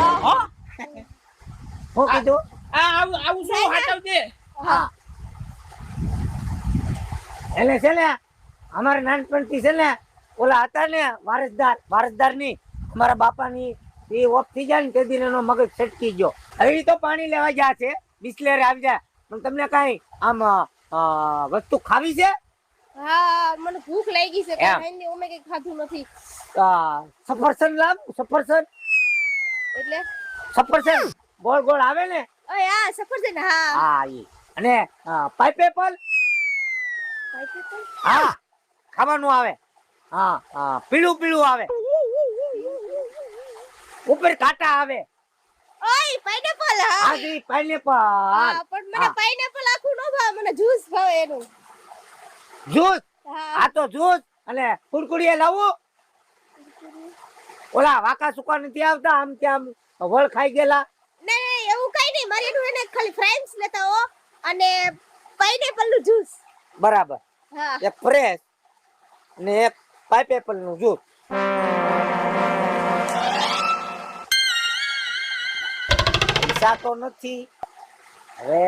હો? હું કીધું? આ આવું આવું શું હાચવજે હા. એટલે છે ને અમારે નાનપણથી છે ને ઓલા હતા ને વારસદાર વારસદારની અમારા બાપાની એ ઓફ થઈ જાય ને તે દિન એનો મગજ છટકી ગયો. હવે તો પાણી લેવા ગયા છે બિસ્લેર આવી જાય. પણ તમને કઈ આમ વસ્તુ ખાવી છે? હા મને ભૂખ લાગી છે પણ અમે કઈ ખાધું નથી. સફરસન લાવ સફરજન એટલે સફરજન ગોળ ગોળ આવે ને? ઓય હા સફરજન હા. હા ઈ. અને પાઇપેપલ પાઇનેપલ? હા ખાવાનું આવે. હા હા પીળું પીળું આવે. ઉપર કાંટા આવે. ઓય પાઇનેપલ હા. હા જી પાઇનેપલ હા પણ મને. પાઇનેપલ આખું નો ભાવે મને જ્યુસ ભાવે એનું. જ્યુસ હા. આ તો જ્યુસ અને કુરકુડીએ લાવું? ઓલા વાકા સુકા નથી આવતા આમ ત્યાં વળ ખાઈ ગયેલા. નહીં એવું કઈ નહીં. મારી એનું એને ખાલી ફ્રેન્ડ્સ લેતા હો અને પાઇનેપલનું જ્યુસ બરાબર. હા. એક ફ્રેશ ને એક પાઇપેપલનું જ્યુસ સાતો નથી. હવે